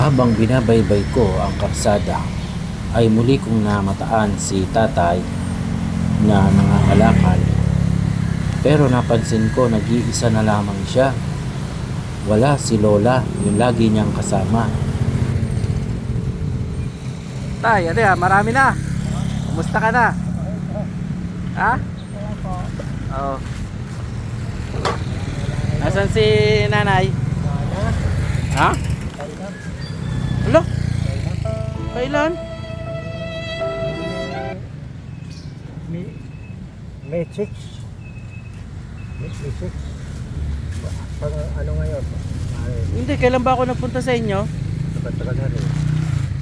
Habang binabaybay ko ang karsada, ay muli kong namataan si tatay na nangangalakal. Pero napansin ko nag-iisa na lamang siya. Wala si Lola, yung lagi niyang kasama. Tay, ano yan? Marami na. Kumusta ka na? Ha? Oo. Nasaan si nanay? Ha? Alo? Kailan? May, may six. May, may six. Pag ano ngayon? Ay, Hindi, kailan ba ako napunta sa inyo? tagal-tagal na rin.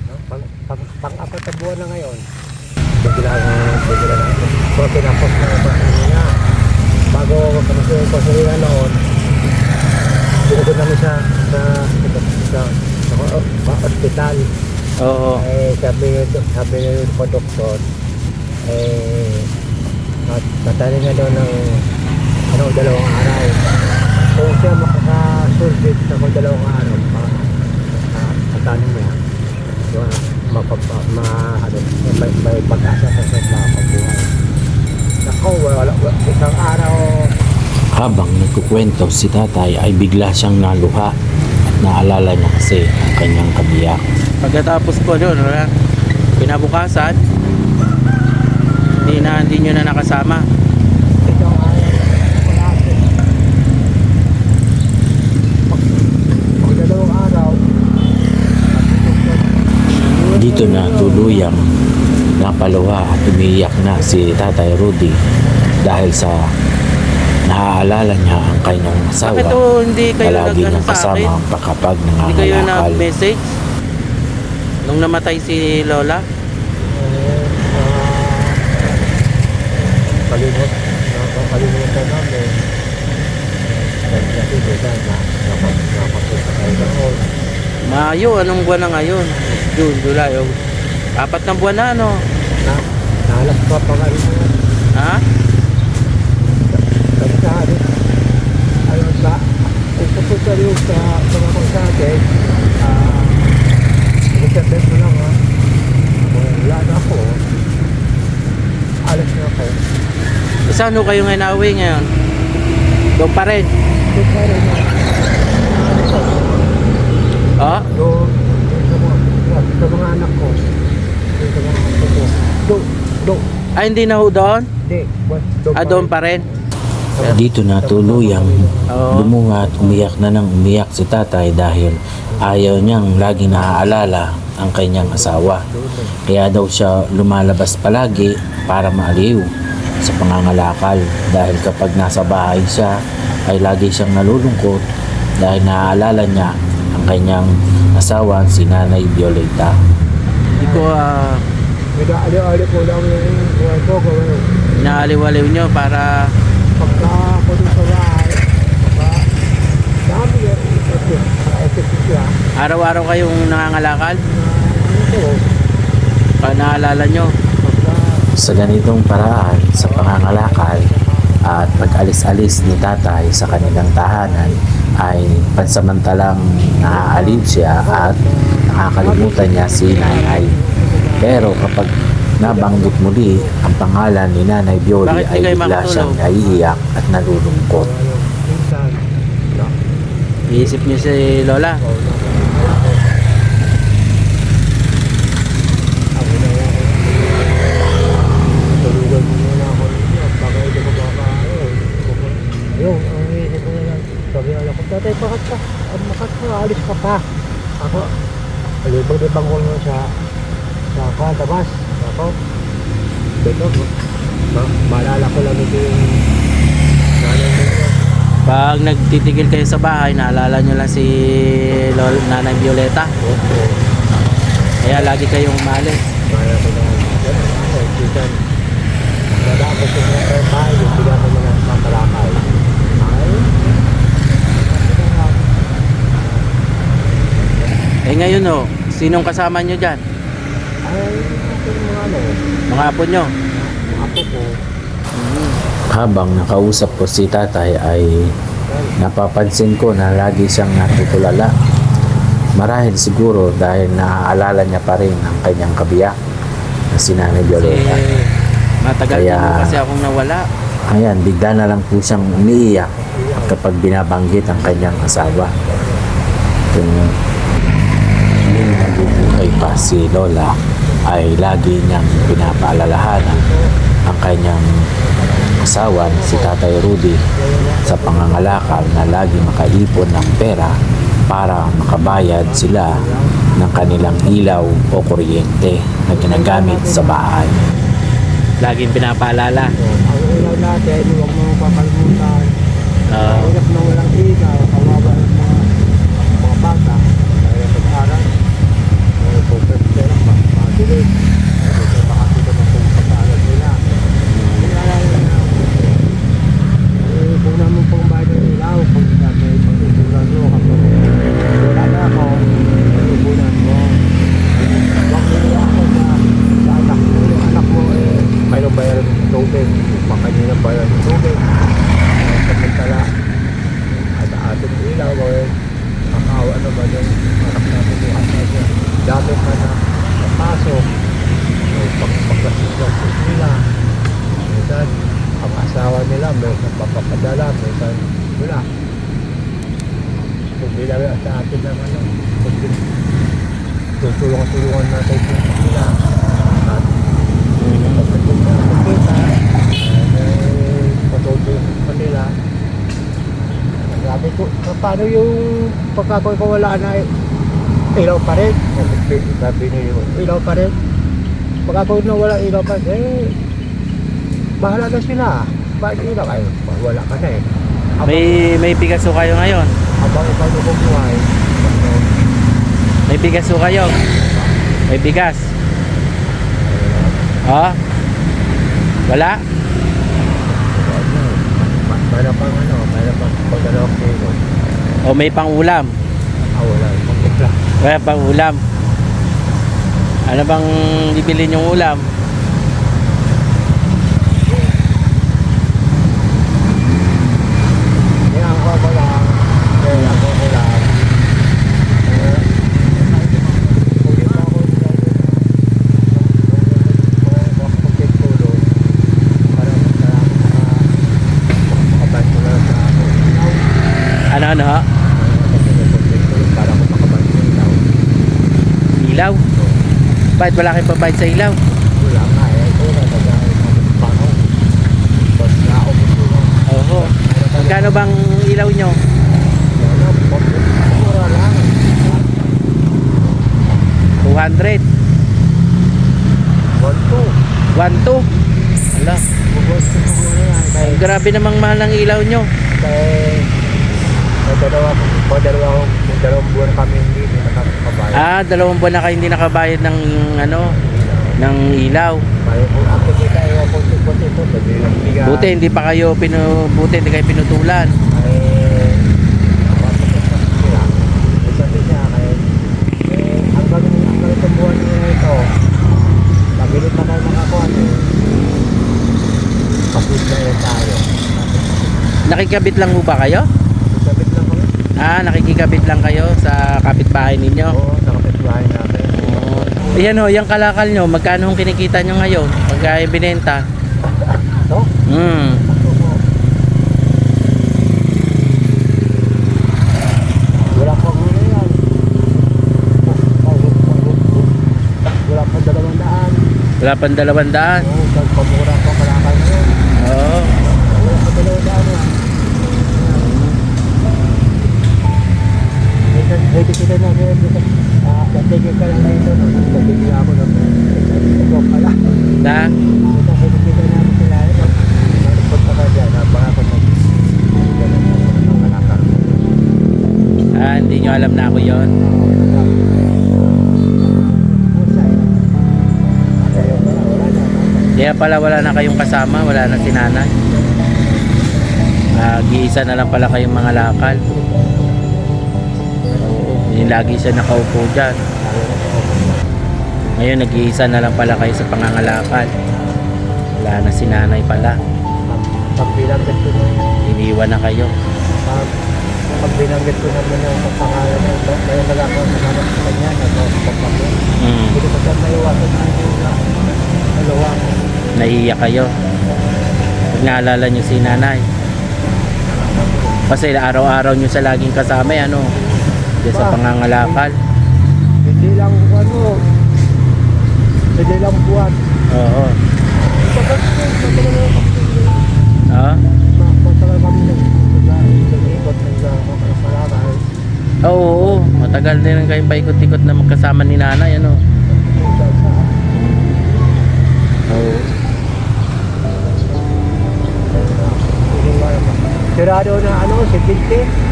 No? Pang, pang, pang-apat na buwan na ngayon. Bigla na, bigla na. So, tinapos na ba niya. Bago kami sa konsulina noon, binigyan namin siya sa, sa, sa, sa, sa hospital. Oo. Eh, sabi niya, sabi niya po doktor, eh, mat matali na daw ng ano, dalawang araw. Kung siya makakasulbit sa mga dalawang araw, ma, uh, matali niya, yun, mapapa, ma, ano, may, may pag-asa sa sa makapabuhay. Nako, wala, wala, isang araw, Habang nagkukwento si tatay ay bigla siyang naluha at naalala niya kasi ang kanyang kabiyak. Pagkatapos po doon, wala. Pinabukasan, hindi na, hindi nyo na nakasama. Dito na tuluyang napaluha at umiiyak na si Tatay Rudy dahil sa naaalala niya ang kanyang asawa. Bakit to hindi kayo Palagi nag-ano niyang sa kasama akin? kapag Hindi kayo nangangalakal. nag-message? Nung namatay si Lola? kalimut, nakakalimutan namin. Minsan na, napapunta tayo doon. Mayo, anong buwan na ngayon? June, July, August. Apat na buwan na, ano? Na, nalas pa pa nga rin yun. Ha? Kasi sa akin, ayun sa, rin sa mga atin, ah, December mo lang ha. Kung wala na ako, alas na ako. Saan ho kayo ngayon nauwi ngayon? Doon pa rin. Doon pa rin na. Oh? Doon, sa mga, anak ko. Doon sa mga anak ko. Doon, doon. Ah, hindi na ho doon? Hindi, doon Ah, doon pa rin. Dito na tuluyang Oo. lumunga at umiyak na nang umiyak si tatay dahil ayaw niyang lagi naaalala ang kanyang asawa. Kaya daw siya lumalabas palagi para maaliw sa pangangalakal dahil kapag nasa bahay siya ay lagi siyang nalulungkot dahil naaalala niya ang kanyang asawa si Nanay Violeta. Hindi ko ah, Nag-aali-aali ko lang yung buhay ko. Inaaliw-aliw nyo para pagka ako dun sa bahay, pagka dami yan, ito siya. araw-araw kayong nangangalakal? Ito, Pa naalala nyo? Sa ganitong paraan sa pangangalakal at pag-alis-alis ni tatay sa kanilang tahanan ay pansamantalang naaaliw siya at nakakalimutan niya si nanay. Pero kapag nabanggit muli ang pangalan ni Nanay Bioli Bakit di ay kayo bigla makatulog? siyang naiiyak at nalulungkot. ano, Iisip nyo si Lola? ako, ako ako. Tulugan mo muna ako ninyo, baka hindi ko makakain. Ayun, ang iisip ko na lang, sabi na ko, tatay, bakit ka? Ah, Bakit ka? Alis ka pa. Ako, alibang-libang ko na sa sa kalabas. Ako, dito, ma maalala ko lang ito yung nanay yun. Pag nagtitigil kayo sa bahay, naalala nyo lang si Lola, Nanay Violeta. Oo. Kaya lagi kayong umalis. Kaya ko yan, ako, sisan. Wala ako sa mga bahay, yung bigyan ko mga mamalakay. Ay, Eh ngayon oh, sinong kasama nyo dyan? Ay, ako yung mga ano, Mga apo nyo? mga apo ko, Mhm. Habang nakausap ko si tatay ay napapansin ko na lagi siyang natutulala. Marahil siguro dahil naaalala niya pa rin ang kanyang kabiyak na si Nanay Kasi Violeta. matagal Kaya- din kasi akong nawala. Ayan, bigla na lang po siyang umiiyak kapag binabanggit ang kanyang asawa. Kung hindi nabubuhay pa si Lola, ay lagi niyang pinapaalalahanan ang kanyang asawa na si Tatay Rudy sa pangangalakal na lagi makaipon ng pera para makabayad sila ng kanilang ilaw o kuryente na ginagamit sa bahay. Laging pinapaalala. Ang ilaw natin, huwag mo papalimutan. Oo. Hirap na walang ilaw, kawawa ng mga, mga bata. Kaya pag-aral, may focus sila, matilig. Kaya makakita na kung pag-aaral nila. Kaya eh, kung naman pong bayan ng ilaw, kung na may pag-ipunan mo, kapag wala na ako, pag-ipunan mo. Huwag mo nila ako sa, sa anak mo. Yung anak mo, eh, mayroong bayaran ng tubig. Makanina bayaran ng tubig. Eh, Samantala, at ating ilaw, eh, makakawa naman yung anak natin yung anak niya. Dami pa na napasok. Eh, pag- pagkasiplasip nila. Minsan, ang asawa nila, may napapapadala, minsan wala. Kung bilang sa atin ano, kung tutulungan-tulungan natin sila. At pagdating na ang kita, eh, patutulong pa nila. Sabi ko, paano yung pagkakoy ko wala na eh, ilaw pa rin? Sabi niyo, ilaw pa rin? Pagkakoy na wala ilaw pa rin, eh, bahala na sila. Bakit ilaw? Ay, wala ka na eh. Habang, May may bigas ho kayo ngayon. habang ikaw na bumuhay, ano, May bigas ho kayo. May bigas. Ha? Wala? ano, ma- mayroon pang ano, mayroon pang pagdalawang kilo. O may pang-ulam? Ah, wala, pang wala. Wala pang-ulam. Ano bang bibili yung ulam? Kaya ako ako lang, kaya ako ako lang. Eh, huli pa ako sa mga makapagtulong para para maka- makabanto na sa ako. Ano? ha? Para ako makabanto ng tao. Ilaw? Bakit wala kayong pabayad sa ilaw? Wala nga eh, ito na tagay ng ako tutulong, Oho. Magkano bang ilaw nyo? ano, mura lang. 200? Bonto. 1, 2? Ala, Bubos ko mo na yan. Kaya grabe namang mahal ng ilaw nyo. Kaya may dalawa, may dalawa, dalawang buwan kami hindi nakakabayad. Ah, dalawang buwan na kayo hindi nakabayad ng ano, ng ilaw. Biga. Buti hindi pa kayo pinu buti hindi kayo pinutulan. Eh, eh. Nakikabit lang ho ba kayo? Ah, nakikikabit lang kayo sa kapitbahay ninyo. Oo, nakapitbahay natin. Oh. Ayan ho, yung kalakal nyo, magkano ang kinikita nyo ngayon? Pagka binenta? No? Hmm. Wala pa muna yan. Wala pa dalawang daan. Wala pang dalawang daan. Oo, pagpamura tatigil ka lang dito. Tatigil ako ng ito pala. Na? Ito, pwede kita na ako sila. Nalipot ka dyan. Napaka ko. Ah, hindi nyo alam na ako yon. Kaya pala wala na kayong kasama, wala na si nanay. Ah, giisa na lang pala kayong mga lakal. Lagi siya nakaupo dyan. Ngayon, nag-iisa na lang pala kayo sa pangangalakal. Wala na si nanay pala. Pagbilang ganito na Iniwan na kayo. pag pag binanggit ko naman yung pangalan niya, kaya nagkakaroon ng anak sa kanya, nagkakaroon ko. Mm. Hindi ko pa naiwasan na yung dalawa. Naiiyak kayo. Pag naalala nyo si nanay. Kasi araw-araw nyo sa laging kasama eh, ano? Diyan sa pangangalakal. Hindi lang ano, hindi lang buwan. Oo. Na Ah? nag-ikot nag-malakal. Oo, oo. Matagal din kayong paikot-ikot na magkasama ni nanay, ano? Oo. Sirado na ano, 70.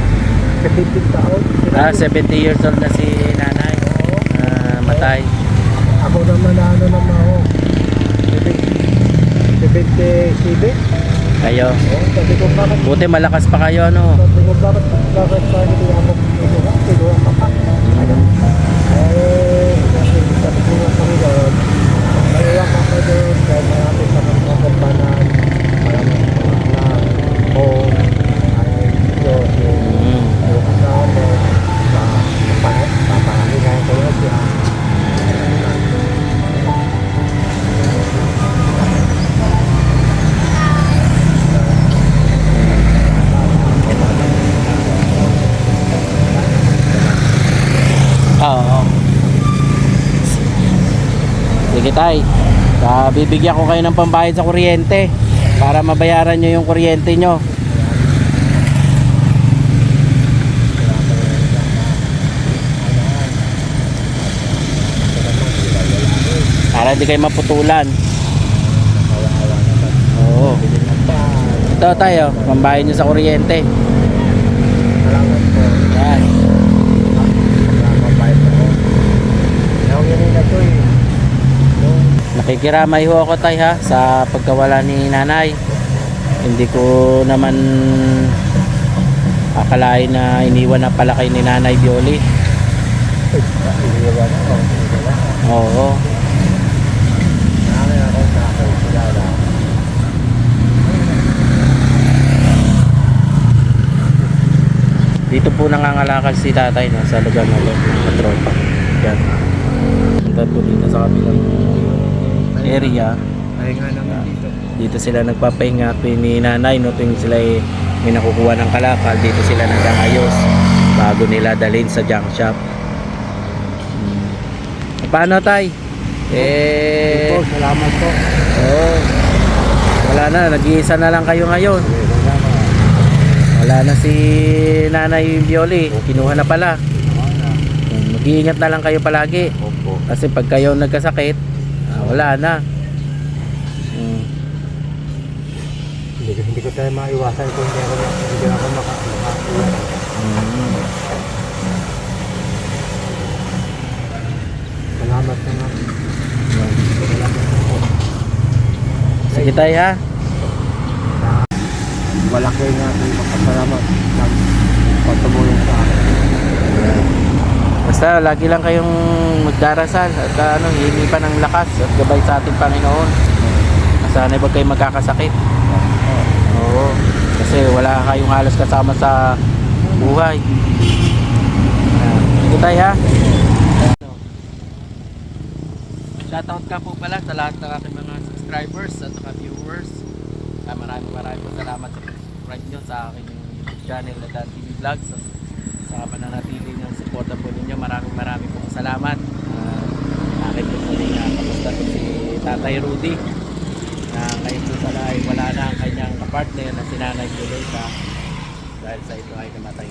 70 taon. Ah, Sirado. 70 years old na si nanay. Oo. Ah, matay. Ako naman na ano naman ako. 77. Kayo. Oo, sabi ko bakit Buti malakas pa kayo, ano? sabi ko bakit bakit pa hindi ako ito ka, tay. Ah, bibigyan ko kayo ng pambayad sa kuryente para mabayaran nyo yung kuryente nyo. Para hindi kayo maputulan. Oo. Ito tayo, pambayad nyo sa kuryente. Salamat po. Yan. Mabait ako. Nangyayin na to eh. Nung Nakikiramay ho ako tay ha sa pagkawala ni nanay. Hindi ko naman akalain na iniwan na pala kay ni nanay Bioli. Oo. Dito po nangangalakal si tatay no, sa lugar na ng tropa. Yan. Punta po dito sa kabilang area. Pahinga naman dito. Dito sila nagpapahinga ni nanay no, tuwing sila ay may nakukuha ng kalakal. Dito sila nag-aayos bago nila dalhin sa junk shop. Hmm. Paano tay? Eh, Po, salamat po. Oo. Wala na, nag-iisa na lang kayo ngayon. Wala na si Nanay Violi, kinuha na pala. Mag-iingat na lang kayo palagi. Opo. Kasi pag kayo nagkasakit, ah, wala na. Mm. Hindi, ko- hindi ko tayo maiwasan kung hindi ako, hindi ako maka, makauwi. Mm. Salamat naman. Sige tayo ha. Malaki nga po makasalamat ng pagtumulong sa akin. Basta lagi lang kayong magdarasal at ah, ano, hihingi pa ng lakas at gabay sa ating Panginoon. Sana huwag kayo magkakasakit. Oo. Kasi wala kayong halos kasama sa buhay. Sige tayo ha. Shoutout ka po pala sa lahat ng aking mga subscribers at saka viewers. Ah, maraming maraming po salamat sa subscribe nyo sa aking YouTube channel na Dan TV Vlogs. Sa, pananatili ng suporta po ninyo. Maraming maraming po salamat. Uh, akin po muli nga kamusta po si Tatay Rudy na ngayon po pala ay wala na ang kanyang kapartner na si Nanay Violeta dahil sa ito ay namatay